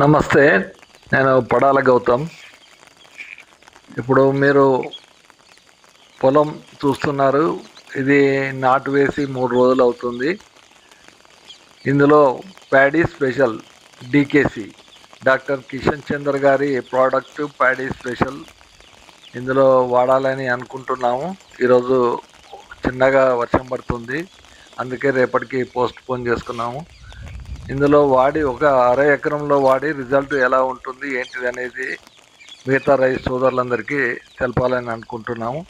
నమస్తే నేను పడాల గౌతమ్. ఇప్పుడు మీరు పొలం చూస్తున్నారు ఇది నాటు వేసి మూడు రోజులు అవుతుంది. ఇందులో paddy special D K C doctor Kishan Chandra గారి ప్రోడక్ట్ ప్యాడీ స్పెషల్ ఇందులో వాడాలని అనుకుంటున్నాము. ఈరోజు చిన్నగా వర్షం పడుతుంది. అందుకే రేపటికి పోస్ట్ పోన్ చేసుకున్నాము. ఇందులో వాడి ఒక అర ఎకరంలో వాడి రిజల్ట్ ఎలా ఉంటుంది ఏంటిది అనేది మిగతా రైతు సోదరులందరికీ తెలపాలని అనుకుంటున్నాము.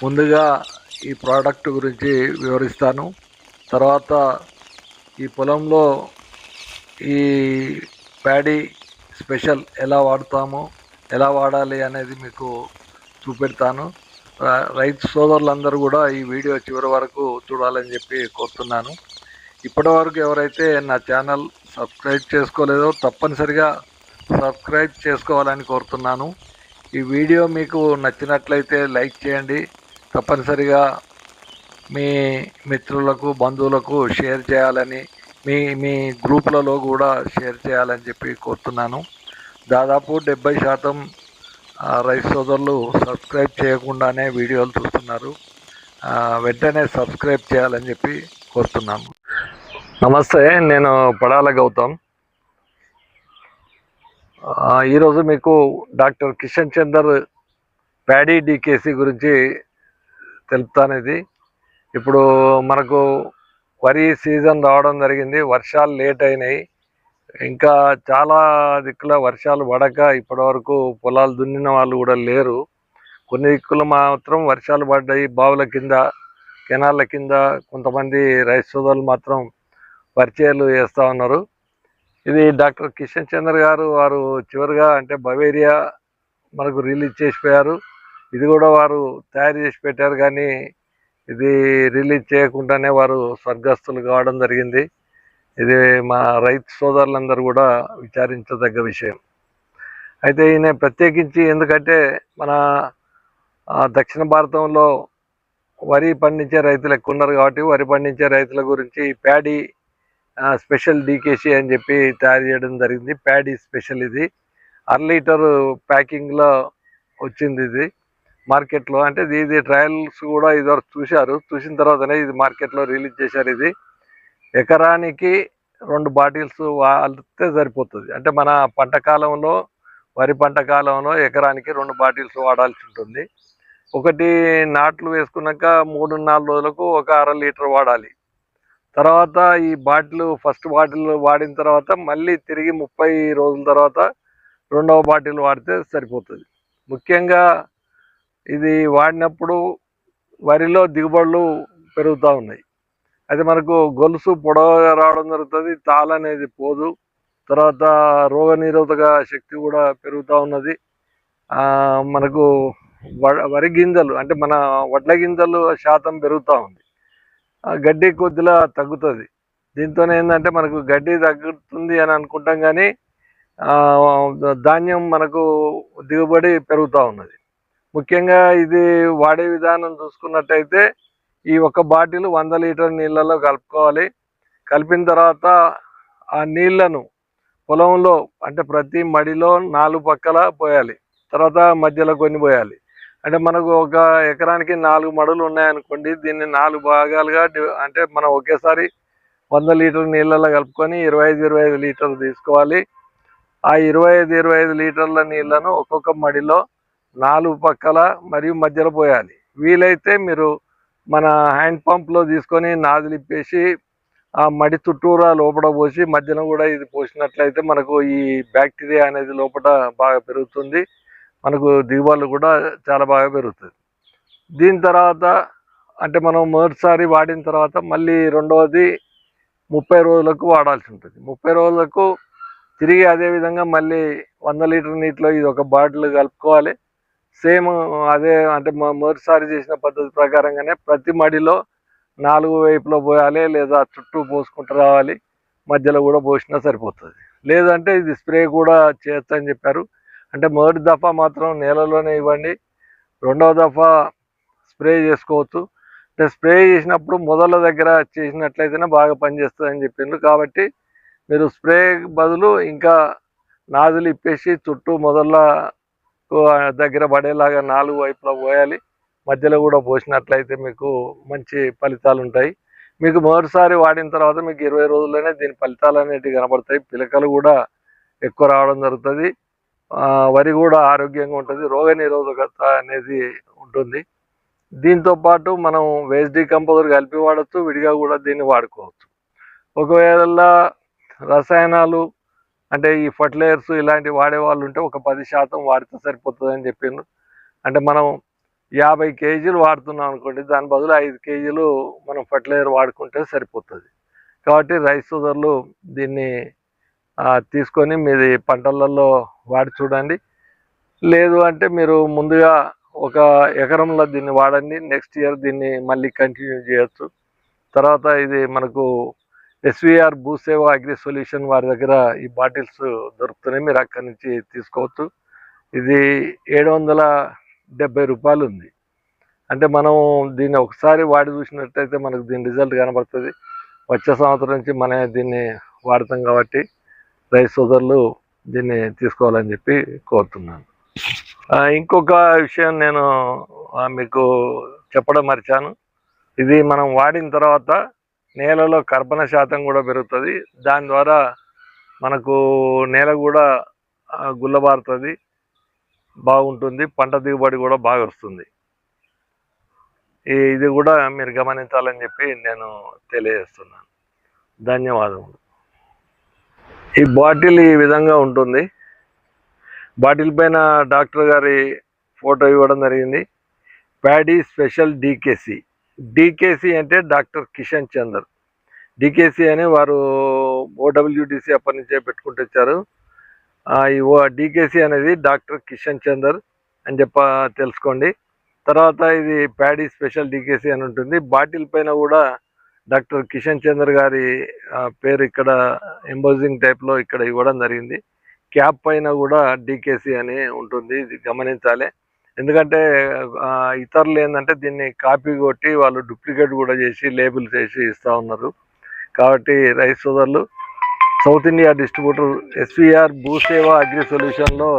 ముందుగా ఈ ప్రోడక్ట్ గురించి వివరిస్తాను. తర్వాత ఈ పొలంలో ఈ ప్యాడీ స్పెషల్ ఎలా వాడతామో ఎలా వాడాలి అనేది మీకు చూపెడతాను. రైతు సోదరులందరూ కూడా ఈ వీడియో చివరి వరకు చూడాలని చెప్పి కోరుతున్నాను. ఇప్పటి వరకు ఎవరైతే నా ఛానల్ సబ్స్క్రైబ్ చేసుకోలేదో తప్పనిసరిగా సబ్స్క్రైబ్ చేసుకోవాలని కోరుతున్నాను. ఈ వీడియో మీకు నచ్చినట్లయితే లైక్ చేయండి. తప్పనిసరిగా మీ మిత్రులకు బంధువులకు షేర్ చేయాలని మీ మీ గ్రూపులలో కూడా షేర్ చేయాలని చెప్పి కోరుతున్నాను. దాదాపు డెబ్బై శాతం రైస్ రైతు సోదరులు సబ్స్క్రైబ్ చేయకుండానే వీడియోలు చూస్తున్నారు. వెంటనే సబ్స్క్రైబ్ చేయాలని చెప్పి కోరుతున్నాను. నమస్తే నేను పడాల గౌతమ్. ఈరోజు మీకు doctor Kishan Chander paddy D K C గురించి తెలుపుతానేది. ఇప్పుడు మనకు వరి సీజన్ రావడం జరిగింది వర్షాలు లేట్ అయినాయి. ఇంకా చాలా దిక్కుల వర్షాలు పడక ఇప్పటివరకు పొలాలు దున్నిన వాళ్ళు కూడా లేరు. కొన్ని దిక్కులు మాత్రం వర్షాలు పడ్డాయి బావుల కింద కెనాళ్ళ కింద. కొంతమంది రైస్ సోదరులు మాత్రం పరిచయాలు చేస్తూ ఉన్నారు. ఇది డాక్టర్ కిషన్ చంద్ర గారు వారు చివరిగా అంటే బవేరియా మనకు రిలీజ్ చేసిపోయారు. ఇది కూడా వారు తయారు చేసి పెట్టారు కానీ ఇది రిలీజ్ చేయకుండానే వారు స్వర్గస్థులు కావడం జరిగింది. ఇది మా రైతు సోదరులందరూ కూడా విచారించదగ్గ విషయం. అయితే ఈయన ప్రత్యేకించి ఎందుకంటే మన దక్షిణ భారతంలో వరి పండించే రైతులు ఎక్కువ ఉన్నారు కాబట్టి వరి పండించే రైతుల గురించి ప్యాడీ స్పెషల్ డీకేసీ అని చెప్పి తయారు చేయడం జరిగింది. ప్యాడీ స్పెషల్ ఇది. అర లీటర్ ప్యాకింగ్లో వచ్చింది ఇది మార్కెట్లో. అంటే ఇది ఇది ట్రయల్స్ కూడా ఇదివరకు చూశారు. చూసిన తర్వాతనే ఇది మార్కెట్లో రిలీజ్ చేశారు ఇది. ఎకరానికి రెండు బాటిల్స్ వాడితే సరిపోతుంది. అంటే మన పంట కాలంలో వరి పంట కాలంలో ఎకరానికి రెండు బాటిల్స్ వాడాల్సి ఉంటుంది. ఒకటి నాట్లు వేసుకున్నాక మూడు నాలుగు రోజులకు ఒక అర లీటర్ వాడాలి. తర్వాత ఈ బాటిల్ ఫస్ట్ బాటిల్ వాడిన తర్వాత మళ్ళీ తిరిగి ముప్పై రోజుల తర్వాత రెండవ బాటిల్ వాడితే సరిపోతుంది. ముఖ్యంగా ఇది వాడినప్పుడు వరిలో దిగుబడులు పెరుగుతూ ఉన్నాయి. అయితే మనకు గొలుసు పొడవుగా రావడం జరుగుతుంది తాళ అనేది పోదు. తర్వాత రోగ నిరోధక శక్తి కూడా పెరుగుతూ ఉన్నది. మనకు వ- వరి గింజలు అంటే మన వడ్ల గింజలు శాతం పెరుగుతూ ఉంది. గడ్డి కొద్దిలా తగ్గుతుంది. దీంతో ఏంటంటే మనకు గడ్డి తగ్గుతుంది అని అనుకుంటాం కానీ ధాన్యం మనకు దిగుబడి పెరుగుతూ ఉన్నది. ముఖ్యంగా ఇది వాడే విధానం చూసుకున్నట్టయితే ఈ ఒక బాటిల్ వంద లీటర్ నీళ్ళలో కలుపుకోవాలి. కలిపిన తర్వాత ఆ నీళ్ళను పొలంలో అంటే ప్రతి మడిలో నాలుగు పక్కల పోయాలి. తర్వాత మధ్యలో కొన్ని పోయాలి. అంటే మనకు ఒక ఎకరానికి నాలుగు మడులు ఉన్నాయనుకోండి దీన్ని నాలుగు భాగాలుగా అంటే మనం ఒకేసారి వంద లీటర్ నీళ్ళలో కలుపుకొని ఇరవై ఐదు ఇరవై ఐదు లీటర్లు తీసుకోవాలి. ఆ ఇరవై ఐదు ఇరవై ఐదు లీటర్ల నీళ్ళను ఒక్కొక్క మడిలో నాలుగు పక్కల మరియు మధ్యలో పోయాలి. వీలైతే మీరు మన హ్యాండ్ పంప్లో తీసుకొని నాదిలిప్పేసి ఆ మడి చుట్టూరా లోపల పోసి మధ్యన కూడా ఇది పోసినట్లయితే మనకు ఈ బ్యాక్టీరియా అనేది లోపల బాగా పెరుగుతుంది. మనకు దిగుబడులు కూడా చాలా బాగా పెరుగుతుంది దీని తర్వాత అంటే మనం మొదటిసారి వాడిన తర్వాత మళ్ళీ రెండవది ముప్పై రోజులకు వాడాల్సి ఉంటుంది. ముప్పై రోజులకు తిరిగి అదేవిధంగా మళ్ళీ వంద లీటర్ నీటిలో ఇది ఒక బాటిల్ కలుపుకోవాలి. సేమ్ అదే అంటే మొదటిసారి చేసిన పద్ధతి ప్రకారంగానే ప్రతి మడిలో నాలుగు వైపులో పోయాలి లేదా చుట్టూ పోసుకుంటూ రావాలి. మధ్యలో కూడా పోసినా సరిపోతుంది. లేదంటే ఇది స్ప్రే కూడా చేయొచ్చు అని చెప్పారు. అంటే మొదటి దఫా మాత్రం నేలలోనే ఇవ్వండి. రెండవ దఫా స్ప్రే చేసుకోవచ్చు. అంటే స్ప్రే చేసినప్పుడు మొదల దగ్గర చేసినట్లయితేనే బాగా పనిచేస్తుంది అని చెప్పిండ్రు. కాబట్టి మీరు స్ప్రే బదులు ఇంకా నాజులు ఇప్పేసి చుట్టూ మొదల దగ్గర పడేలాగా నాలుగు వైపులా పోయాలి. మధ్యలో కూడా పోసినట్లయితే మీకు మంచి ఫలితాలు ఉంటాయి. మీకు మొదటిసారి వాడిన తర్వాత మీకు ఇరవై రోజుల్లోనే దీని ఫలితాలు అనేటివి కనబడతాయి. పిలకలు కూడా ఎక్కువ రావడం జరుగుతుంది. వరి కూడా ఆరోగ్యంగా ఉంటుంది రోగ నిరోధకత అనేది ఉంటుంది. దీంతో పాటు మనం వేస్ట్ డీకంపోజర్ కలిపి వాడచ్చు విడిగా కూడా దీన్ని వాడుకోవచ్చు. ఒకవేళ రసాయనాలు అంటే ఈ ఫర్టిలైజర్స్ ఇలాంటివి వాడేవాళ్ళు ఉంటే ఒక పది శాతం వాడితే సరిపోతుంది అని చెప్పిండ్రు. అంటే మనం యాభై కేజీలు వాడుతున్నాం అనుకోండి దాని బదులు ఐదు కేజీలు మనం ఫర్టిలైజర్ వాడుకుంటే సరిపోతుంది. కాబట్టి రైస్ సోదరులు దీన్ని తీసుకొని మీది పంటలలో వాడి చూడండి. లేదు అంటే మీరు ముందుగా ఒక ఎకరంలో దీన్ని వాడండి. నెక్స్ట్ ఇయర్ దీన్ని మళ్ళీ కంటిన్యూ చేయొచ్చు. తర్వాత ఇది మనకు ఎస్విఆర్ భూసేవ అగ్రి సొల్యూషన్ వారి దగ్గర ఈ బాటిల్స్ దొరుకుతున్నాయి. మీరు అక్కడి నుంచి తీసుకోవచ్చు. ఇది ఏడు వందల డెబ్బై రూపాయలు ఉంది. అంటే మనం దీన్ని ఒకసారి వాడి చూసినట్టయితే మనకు దీని రిజల్ట్ కనబడుతుంది. వచ్చే సంవత్సరం నుంచి మనం దీన్ని వాడతాం కాబట్టి రైతు సోదరులు దీన్ని తీసుకోవాలని చెప్పి కోరుతున్నాను. ఇంకొక విషయం నేను మీకు చెప్పడం మర్చాను. ఇది మనం వాడిన తర్వాత నేలలో కర్బన శాతం కూడా పెరుగుతుంది. దాని ద్వారా మనకు నేల కూడా గుల్లబారుతుంది. బాగుంటుంది. పంట దిగుబడి కూడా బాగా వస్తుంది. ఈ- ఇది కూడా మీరు గమనించాలని చెప్పి నేను తెలియజేస్తున్నాను. ధన్యవాదములు. ఈ బాటిల్ ఈ విధంగా ఉంటుంది. బాటిల్ పైన డాక్టర్ గారి ఫోటో ఇవ్వడం జరిగింది. Paddy special DKC. డీకేసీ అంటే డాక్టర్ కిషన్ చందర్. డీకేసీ అని వారు ఓడబ్ల్యూడిసి అప్పటి నుంచే పెట్టుకుంటూ వచ్చారు. ఈ ఓ డీకేసీ అనేది డాక్టర్ కిషన్ చందర్ అని చెప్ప తెలుసుకోండి. తర్వాత ఇది ప్యాడీ స్పెషల్ డీకేసీ అని ఉంటుంది. బాటిల్ పైన కూడా డాక్టర్ కిషన్ చంద్ర గారి ఆ, పేరు ఇక్కడ ఎంబోజింగ్ టైప్లో ఇక్కడ ఇవ్వడం జరిగింది. క్యాప్ పైన కూడా డీకేసి అని ఉంటుంది ఇది గమనించాలి. ఎందుకంటే ఇతరులు ఏంటంటే దీన్ని కాపీ కొట్టి వాళ్ళు డూప్లికేట్ కూడా చేసి లేబుల్ చేసి ఇస్తూ ఉన్నారు. కాబట్టి రైస్ సోదరులు south India distributor S V R Bhuseva agri సొల్యూషన్లో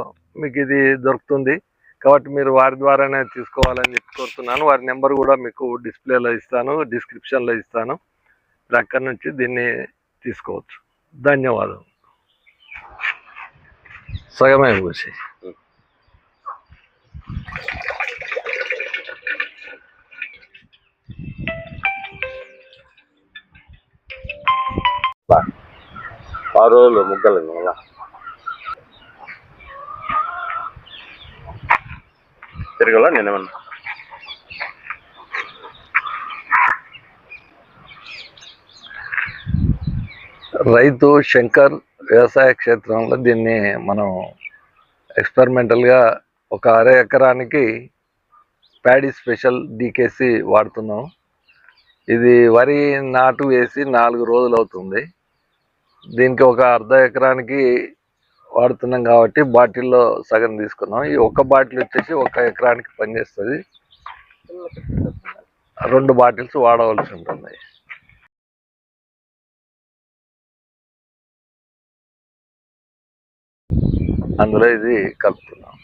మీకు ఇది దొరుకుతుంది. కాబట్టి మీరు వారి ద్వారానే తీసుకోవాలని చెప్పి కోరుతున్నాను. వారి నెంబర్ కూడా మీకు డిస్ప్లేలో ఇస్తాను డిస్క్రిప్షన్లో ఇస్తాను. మీరు అక్కడి నుంచి దీన్ని తీసుకోవచ్చు. ధన్యవాదం సగమే కూసి ఆరు రోజులు ముగ్గలు మళ్ళీ. తిరగల నేనేమన్నా. రైతు శంకర్ వ్యవసాయ క్షేత్రంలో దీన్ని మనం ఎక్స్పెరిమెంటల్గా ఒక అర ఎకరానికి ప్యాడీ స్పెషల్ డీకేసి వాడుతున్నాం. ఇది వరి నాటు వేసి నాలుగు రోజులు అవుతుంది దీనికి ఒక అర్ధ ఎకరానికి వాడుతున్నాం కాబట్టి బాటిల్లో సగం తీసుకున్నాం. ఈ ఒక్క బాటిల్ వచ్చేసి ఒక ఎకరానికి పనిచేస్తుంది. రెండు బాటిల్స్ వాడవలసి ఉంటుంది. అందులో ఇది కలుపుతున్నాం.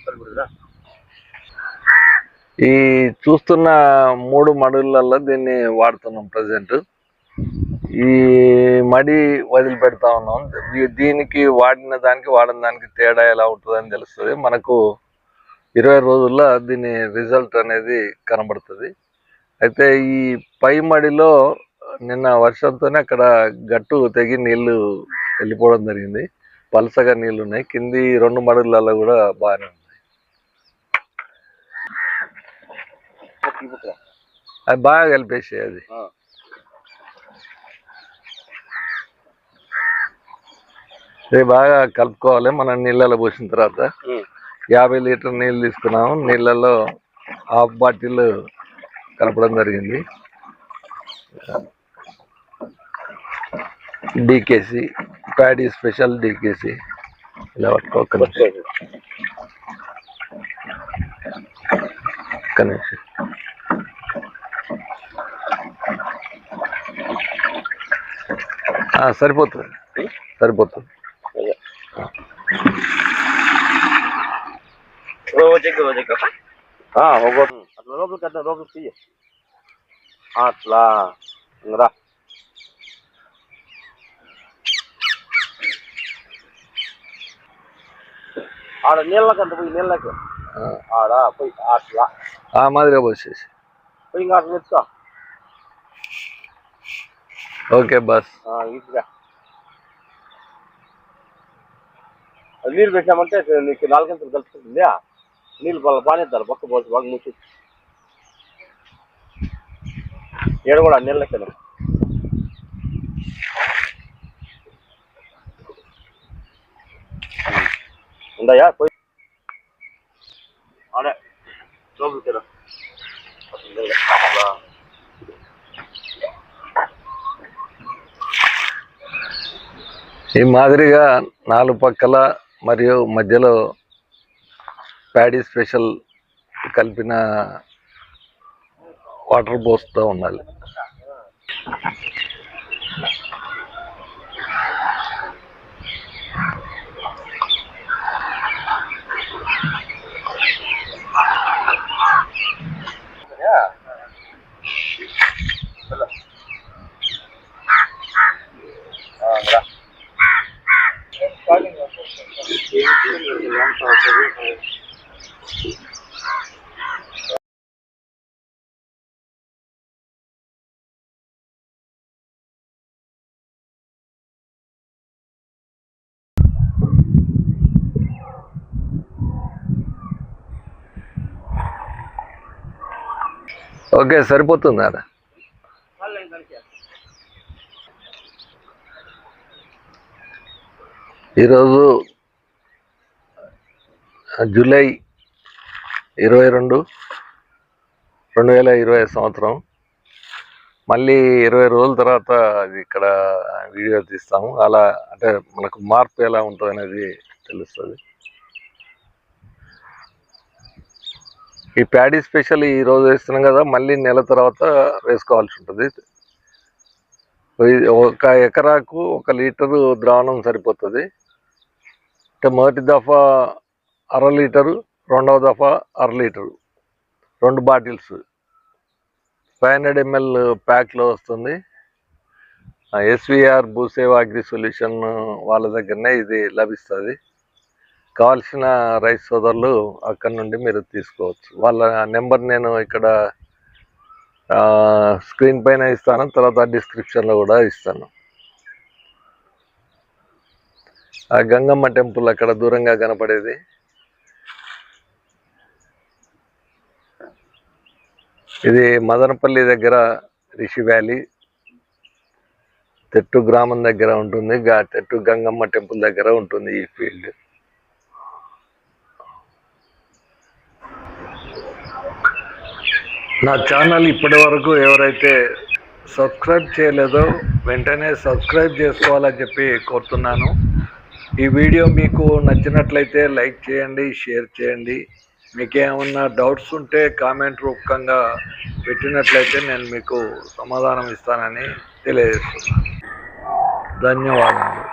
ఈ చూస్తున్న మూడు మడులలో దీన్ని వాడుతున్నాం ప్రజెంట్. ఈ మడి వదిలిపెడతా ఉన్నాం. దీ- దీనికి వాడిన దానికి వాడిన దానికి తేడా ఎలా ఉంటుందని తెలుస్తుంది. మనకు ఇరవై రోజుల్లో దీని రిజల్ట్ అనేది కనబడుతుంది. అయితే ఈ పై మడిలో నిన్న వర్షంతోనే అక్కడ గట్టు తెగి నీళ్ళు వెళ్ళిపోవడం జరిగింది. పలసగా నీళ్ళు ఉన్నాయి. కింది రెండు మడుగులలో కూడా బాగానే ఉన్నాయి. అది బాగా కలిపేసి అది. ఇది బాగా కలుపుకోవాలి మనం నీళ్ళలో పోసిన తర్వాత. యాభై లీటర్ నీళ్ళు తీసుకున్నాము నీళ్ళలో హాఫ్ బాటిల్ కలపడం జరిగింది. D K C paddy special D K C. ఇలా పట్టుకో ఒక్క నిమిషం ఒక్క నిమిషం ఆ, సరిపోతుంది. Rodrigo, Rodrigo. ఆ ఒక్కొక్క అట్లా లోపలికి అట్లా లోపలికి తీయ అట్లా రా ఆడ నీళ్ళకి అంత పోయి నీళ్ళకి ఆడ పోయి అట్లా ఆ మాదిరిగా పోసేసి పోయి ఇంకా అట్లా ఓకే బస్ ఇదిగా నీళ్ళు పెట్టామంటే నీకు నాలుగింతలు కలుసుకుంటుంది నీళ్ళు బాగా బాగానేస్తారు పక్క పోసి బాగా మూసి. ఏడు కూడా నీళ్ళకి ఉందయ్యా? పోయి. ఆడే. లోపలికి రా. ఈ మాదిరిగా నాలుగు పక్కల మరియు మధ్యలో ప్యాడీ స్పెషల్ కలిపిన వాటర్ పోస్తూ ఉండాలి. ఓకే సరిపోతుంది? అదా ఈరోజు జూలై ఇరవై రెండు రెండు వేల ఇరవై సంవత్సరం. మళ్ళీ ఇరవై రోజుల తర్వాత అది ఇక్కడ వీడియో తీస్తాము. అలా అంటే మనకు మార్పు ఎలా ఉంటుంది అనేది తెలుస్తుంది. ఈ ప్యాడీ స్పెషల్ ఈ రోజు వేస్తున్నాం కదా మళ్ళీ నెల తర్వాత వేసుకోవాల్సి ఉంటుంది. ఒక ఎకరాకు ఒక లీటరు ద్రావణం సరిపోతుంది. అంటే మొదటి దఫా అర లీటరు రెండవ దఫా అర లీటరు రెండు బాటిల్స్. ఫైవ్ హండ్రెడ్ ఎంఎల్ ప్యాక్లో వస్తుంది. ఎస్విఆర్ భూసేవ అగ్రి సొల్యూషన్ వాళ్ళ దగ్గరనే ఇది లభిస్తుంది. కావాల్సిన రైస్ సోదరులు అక్కడ నుండి మీరు తీసుకోవచ్చు. వాళ్ళ నెంబర్ నేను ఇక్కడ స్క్రీన్ పైన ఇస్తాను తర్వాత డిస్క్రిప్షన్లో కూడా ఇస్తాను. ఆ గంగమ్మ టెంపుల్ అక్కడ దూరంగా కనపడేది. ఇది మదనపల్లి దగ్గర రిషి వ్యాలీ. తెట్టు గ్రామం దగ్గర ఉంటుంది. గా తెట్టు గంగమ్మ టెంపుల్ దగ్గర ఉంటుంది ఈ ఫీల్డ్. నా ఛానల్ ఇప్పటి వరకు ఎవరైతే సబ్స్క్రైబ్ చేయలేదో వెంటనే సబ్స్క్రైబ్ చేసుకోవాలని చెప్పి కోరుతున్నాను. ఈ వీడియో మీకు నచ్చినట్లయితే లైక్ చేయండి షేర్ చేయండి. మీకేమన్నా డౌట్స్ ఉంటే కామెంట్ రూపకంగా పెట్టినట్లయితే నేను మీకు సమాధానం ఇస్తానని తెలియజేస్తున్నాను. ధన్యవాదాలు